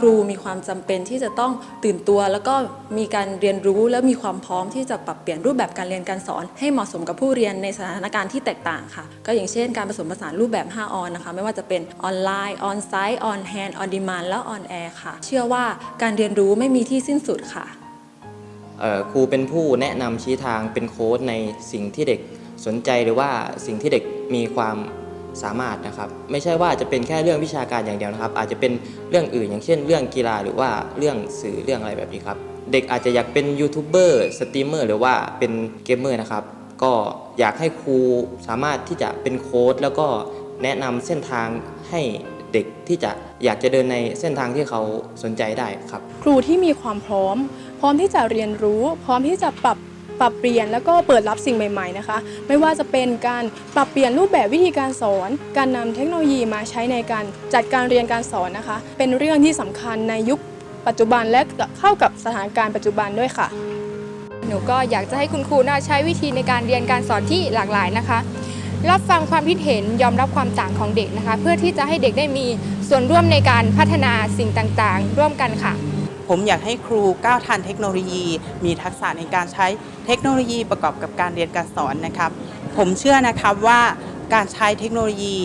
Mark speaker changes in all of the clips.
Speaker 1: ครูมีความจำเป็นที่จะต้องตื่นตัวแล้วก็มีการเรียนรู้และมีความพร้อมที่จะปรับเปลี่ยนรูปแบบการเรียนการสอน ให้เหมาะสมกับผู้เรียนในสถานการณ์ที่แตกต่างค่ะ ก็อย่างเช่นการผสมผสานรูปแบบ 5 ออนนะคะ ไม่ว่าจะเป็นออนไลน์ออนไซต์ออนแฮนด์ออนดีมานและออนแอร์ค่ะ เชื่อว่าการเรียนรู้ไม่มีที่สิ้นสุดค่ะ
Speaker 2: ครูเป็นผู้แนะนำชี้ทางเป็นโค้ดในสิ่งที่เด็กสนใจหรือว่าสิ่งที่เด็กมีความ สามารถนะครับ ไม่ใช่ว่าจะเป็นแค่เรื่องวิชาการอย่างเดียวนะครับ อาจจะเป็นเรื่องอื่นอย่างเช่น เรื่องกีฬาหรือว่าเรื่องสื่อเรื่องอะไรแบบนี้ครับ เด็กอาจจะอยากเป็นยูทูบเบอร์สตรีมเมอร์หรือว่าเป็นเกมเมอร์นะครับ ก็อยากให้ครูสามารถที่จะเป็นโค้ดแล้วก็แนะนำเส้นทางให้เด็กที่จะอยากจะเดินในเส้นทางที่เขาสนใจได้ครับ
Speaker 3: ครูที่มีความพร้อม พร้อมที่จะเรียนรู้ พร้อมที่จะปรับ ปรับเปลี่ยนแล้วก็เปิดรับสิ่งใหม่ๆนะคะ ไม่ว่าจะเป็นการปรับเปลี่ยนรูปแบบวิธีการสอน การนำเทคโนโลยีมาใช้ในการจัดการเรียนการสอนนะคะ เป็นเรื่องที่สำคัญในยุคปัจจุบันและเข้ากับสถานการณ์ปัจจุบันด้วยค่ะ
Speaker 4: หนูก็อยากจะให้คุณครูนะใช้วิธีในการเรียนการสอนที่หลากหลายนะคะ รับฟังความคิดเห็นยอมรับความต่างของเด็กนะคะ เพื่อที่จะให้เด็กได้มีส่วนร่วมในการพัฒนาสิ่งต่างๆ ร่วมกันค่ะ
Speaker 5: ผมอยากให้ครูก้าวทันเทคโนโลยี มีทักษะในการใช้เทคโนโลยีประกอบกับการเรียนการสอนนะครับ ผมเชื่อนะครับว่าการใช้เทคโนโลยี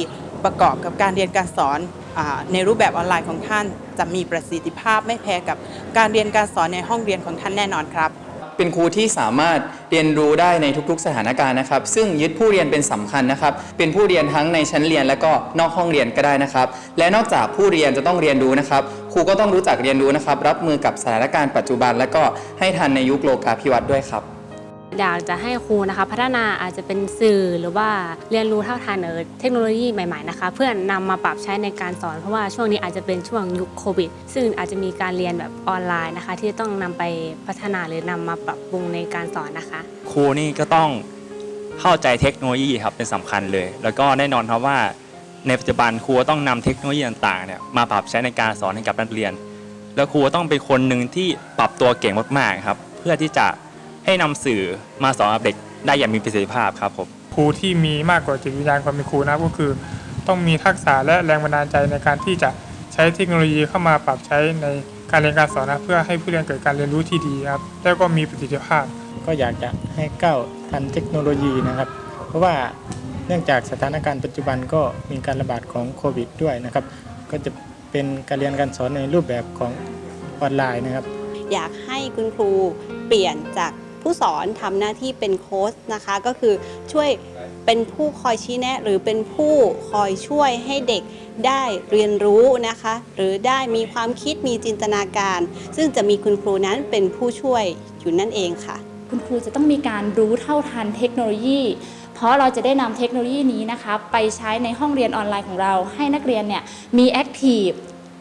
Speaker 5: ประกอบกับการเรียนการสอนในรูปแบบออนไลน์ของท่าน จะมีประสิทธิภาพไม่แพ้กับการเรียนการสอนในห้องเรียนของท่านแน่นอนครับ
Speaker 6: เป็นครูที่สามารถเรียนรู้ได้ในทุกๆ สถานการณ์นะครับ ซึ่งยึดผู้เรียนเป็นสำคัญนะครับ เป็นผู้เรียนทั้งในชั้นเรียนและก็นอกห้องเรียนก็ได้นะครับ และนอกจากผู้เรียนจะต้องเรียนรู้นะครับ ครูก็ต้องรู้จักเรียนรู้นะครับ รับมือกับสถานการณ์ปัจจุบัน และก็ให้ทันในยุคโลกาภิวัตน์ด้วยครับ
Speaker 7: อยากจะให้ครูนะคะ พัฒนาอาจจะเป็นสื่อหรือว่าเรียนรู้เท่าทันเออเทคโนโลยีใหม่ๆนะคะ เพื่อนำมาปรับใช้ในการสอนเพราะว่าช่วงนี้อาจจะเป็นช่วงยุคโควิด ซึ่งอาจจะมีการเรียนแบบออนไลน์นะคะ ที่ต้องนำไปพัฒนาหรือนำมาปรับปรุงในการสอนนะคะ
Speaker 8: ครูนี่ก็ต้องเข้าใจเทคโนโลยีครับเป็นสำคัญเลย แล้วก็แน่นอนครับว่า ในปัจจุบันครูก็ต้องนำเทคโนโลยีต่างๆเนี่ยมาปรับใช้ในการสอนให้กับนักเรียน แล้วครูก็ต้องเป็นคนหนึ่งที่ปรับตัวเก่งมากๆครับ เพื่อที่จะให้นำสื่อมาสอนกับเด็กได้อย่างมีประสิทธิภาพครับผม
Speaker 9: ครูที่มีมากกว่าจิตวิญญาณความเป็นครูนะครับก็คือ ต้องมีทักษะและแรงบันดาลใจในการที่จะใช้เทคโนโลยีเข้ามาปรับใช้ในการเรียนการสอนนะเพื่อให้ผู้เรียนเกิดการเรียนรู้ที่ดีครับแล้วก็มีประสิทธิภาพ
Speaker 10: ก็อยากจะให้ก้าวทันเทคโนโลยีนะครับ เพราะว่า เนื่องจากสถานการณ์ปัจจุบันก็มีการระบาดของโควิดด้วยนะครับ ก็จะเป็นการเรียนการสอนในรูปแบบของออนไลน์นะครับ
Speaker 11: อยากให้คุณครูเปลี่ยนจากผู้สอนทำหน้าที่เป็นโค้ชนะคะ ก็คือช่วยเป็นผู้คอยชี้แนะ หรือเป็นผู้คอยช่วยให้เด็กได้เรียนรู้นะคะ หรือได้มีความคิดมีจินตนาการ ซึ่งจะมีคุณครูนั้นเป็นผู้ช่วยอยู่นั่นเองค่ะ
Speaker 12: คุณครูจะต้องมีการรู้เท่าทันเทคโนโลยี เพราะเราจะได้นำเทคโนโลยีนี้นะคะไปใช้ในห้องเรียนออนไลน์ของเรา ให้นักเรียนเนี่ยมีแอคทีฟ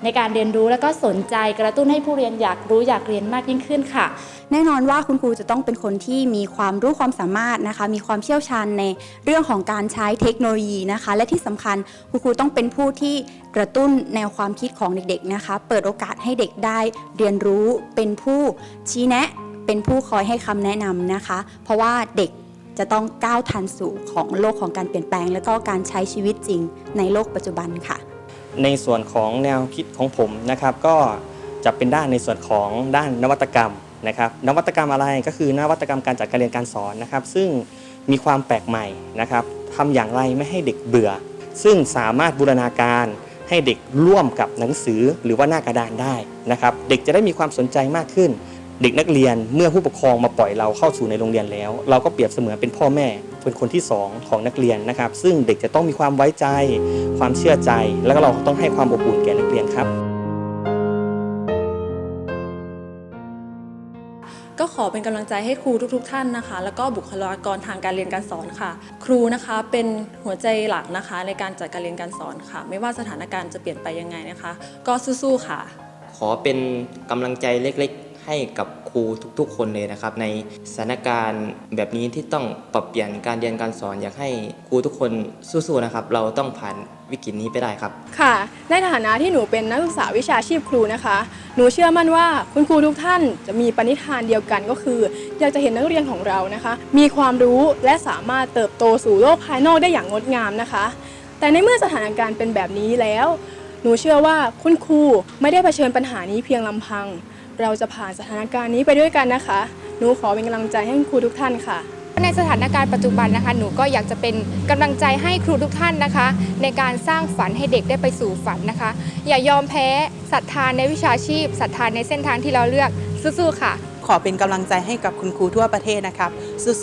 Speaker 12: ในการเรียนรู้แล้วก็สนใจกระตุ้นให้ผู้เรียนอยากรู้อยากเรียนมากยิ่งขึ้นค่ะ
Speaker 13: แน่นอนว่าคุณครูจะต้องเป็นคนที่มีความรู้ความสามารถนะคะ มีความเชี่ยวชาญในเรื่องของการใช้เทคโนโลยีนะคะ และที่สำคัญคุณครูต้องเป็นผู้ที่กระตุ้นแนวความคิดของเด็กๆนะคะ เปิดโอกาสให้เด็กได้เรียนรู้เป็นผู้ชี้แนะ เป็นผู้คอยให้คำแนะนำนะคะ เพราะว่าเด็ก จะต้องก้าวทันสู่ของโลกของการเปลี่ยนแปลง และก็การใช้ชีวิตจริงในโลกปัจจุบันค่ะ
Speaker 2: ในส่วนของแนวคิดของผมนะครับก็จะเป็นด้านในส่วนของด้านนวัตกรรมนะครับนวัตกรรมอะไรก็คือนวัตกรรมการจัดการเรียนการสอนนะครับ ซึ่งมีความแปลกใหม่นะครับทำอย่างไรไม่ให้เด็กเบื่อ ซึ่งสามารถบูรณาการให้เด็กร่วมกับหนังสือหรือว่าหน้ากระดานได้นะครับ เด็กจะได้มีความสนใจมากขึ้น เด็กนักเรียนเมื่อผู้ปกครองมาปล่อยเราเข้าสู่ในโรงเรียนแล้ว เราก็เปรียบเสมือนเป็นพ่อแม่เป็นคนที่สองของนักเรียนนะครับ ซึ่งเด็กจะต้องมีความไว้ใจ ความเชื่อใจ แล้วก็เราต้องให้ความอบอุ่นแก่นักเรียนครับ
Speaker 1: ก็ขอเป็นกำลังใจให้ครูทุกๆทท่านนะคะ แล้วก็บุคลากรทางการเรียนการสอนค่ะ ครูนะคะเป็นหัวใจหลักนะคะ ในการจัดการเรียนการสอนค่ะ ไม่ว่าสถานการณ์จะเปลี่ยนไปยังไงนะคะ ก็สู้ๆค่ะ
Speaker 2: ขอเป็นกำลังใจเล็กๆ ให้กับครูทุกๆ คนเลยนะครับ ในสถานการณ์แบบนี้ที่ต้องปรับเปลี่ยนการเรียนการสอนอยากให้ครูทุกคนสู้ๆนะครับ เราต้องผ่านวิกฤตนี้ไปได้ครับ
Speaker 3: ค่ะ ในฐานะที่หนูเป็นนักศึกษาวิชาชีพครูนะคะ หนูเชื่อมั่นว่าคุณครูทุกท่านจะมีปณิธานเดียวกันก็คือ อยากจะเห็นนักเรียนของเรานะคะ มีความรู้และสามารถเติบโตสู่โลกภายนอกได้อย่างงดงามนะคะ แต่ในเมื่อสถานการณ์เป็นแบบนี้แล้ว หนูเชื่อว่าคุณครูไม่ได้เผชิญปัญหานี้เพียงลำพัง เราจะผ่านสถานการณ์นี้ไปด้วยกันนะคะ หนูขอเป็นกำลังใจให้คุณครูทุกท่านค่ะ
Speaker 4: ในสถานการณ์ปัจจุบันนะคะ หนูก็อยากจะเป็นกำลังใจให้ครูทุกท่านนะคะ ในการสร้างฝันให้เด็กได้ไปสู่ฝันนะคะ อย่ายอมแพ้ศรัทธาในวิชาชีพศรัทธาในเส้นทางที่เราเลือกสู้ๆค่ะ
Speaker 5: ขอเป็นกำลังใจให้กับคุณครูทั่วประเทศนะครับ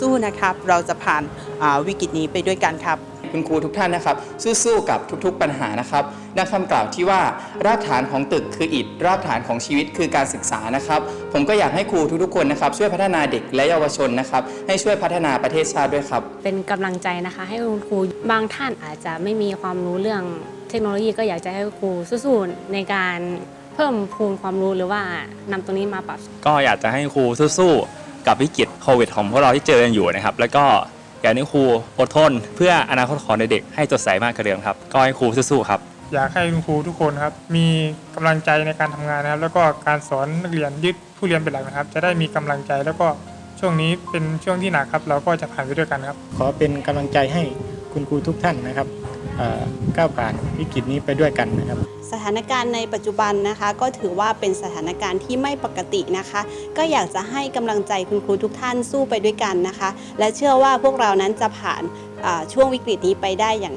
Speaker 5: สู้ๆนะครับ เราจะผ่านอ่าวิกฤตนี้ไปด้วยกันครับ
Speaker 6: คุณครูทุกท่านนะครับ สู้ๆกับทุกๆปัญหานะครับดังคำกล่าวที่ว่ารากฐานของตึกคืออิฐรากฐานของชีวิตคือการศึกษานะครับ ผมก็อยากให้ครูทุกๆคนนะครับ ช่วยพัฒนาเด็กและเยาวชนนะครับ ให้ช่วยพัฒนาประเทศชาติด้วยครับ
Speaker 7: เป็นกำลังใจนะคะ ให้คุณครูบางท่านอาจจะไม่มีความรู้เรื่องเทคโนโลยีก็อยากจะให้ครูสู้ๆในการเพิ่มพูนความรู้หรือว่านำตรงนี้มาปรับ
Speaker 8: ก็อยากจะให้ครูสู้ๆกับวิกฤตโควิดของพวกเราที่เจอกันอยู่นะครับ แล้วก็ อยากให้ครูอดทน เพื่ออนาคตของเด็กๆให้สดใสมากกว่าเดิมครับ ก็ให้ครูสู้ๆครับ
Speaker 9: อยากให้คุณครูทุกคนครับ มีกำลังใจในการทำงานนะครับ แล้วก็การสอนนักเรียนยึดผู้เรียนเป็นหลักนะครับ จะได้มีกำลังใจแล้วก็ช่วงนี้เป็นช่วงที่หนักครับ เราก็จะผ่านไปด้วยกันครับ
Speaker 10: ขอเป็นกำลังใจให้คุณครูทุกท่านนะครับเอ่อ ก้าวผ่านวิกฤตนี้ไปด้วยกันนะครับ
Speaker 11: สถานการณ์ในปัจจุบันนะคะ ก็ถือว่าเป็นสถานการณ์ที่ไม่ปกตินะคะ ก็อยากจะให้กำลังใจคุณครูทุกท่านสู้ไปด้วยกันนะคะ และเชื่อว่าพวกเรานั้นจะผ่านอ่าช่วงวิกฤตนี้ไปได้อย่าง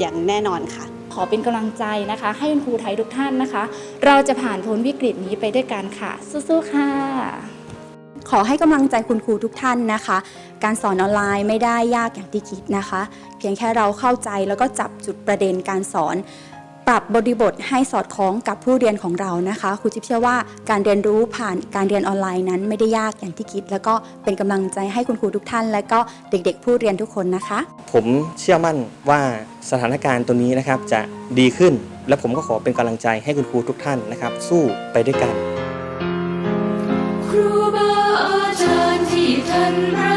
Speaker 11: อย่างแน่นอนค่ะ
Speaker 12: ขอเป็นกำลังใจนะคะ ให้คุณครูไทยทุกท่านนะคะ เราจะผ่านพ้นวิกฤตนี้ไปด้วยกันค่ะ สู้ๆค่ะ
Speaker 13: ขอให้กำลังใจคุณครูทุกท่านนะคะ การสอนออนไลน์ไม่ได้ยากอย่างที่คิดนะคะ เพียงแค่เราเข้าใจแล้วก็จับจุดประเด็นการสอน ปรับบริบทให้สอดคล้องกับผู้เรียนของเรานะคะครูจิ๊บเชื่อว่าการเรียนรู้ผ่านการเรียนออนไลน์นั้นไม่ได้ยากอย่างที่คิด แล้วก็เป็นกำลังใจให้คุณครูทุกท่าน และก็เด็กๆ ผู้เรียนทุกคนนะคะ
Speaker 2: ผมเชื่อมั่นว่าสถานการณ์ตัวนี้นะครับจะดีขึ้น และผมก็ขอเป็นกำลังใจให้คุณครูทุกท่านนะครับ สู้ไปด้วยกัน
Speaker 14: ครูบา อา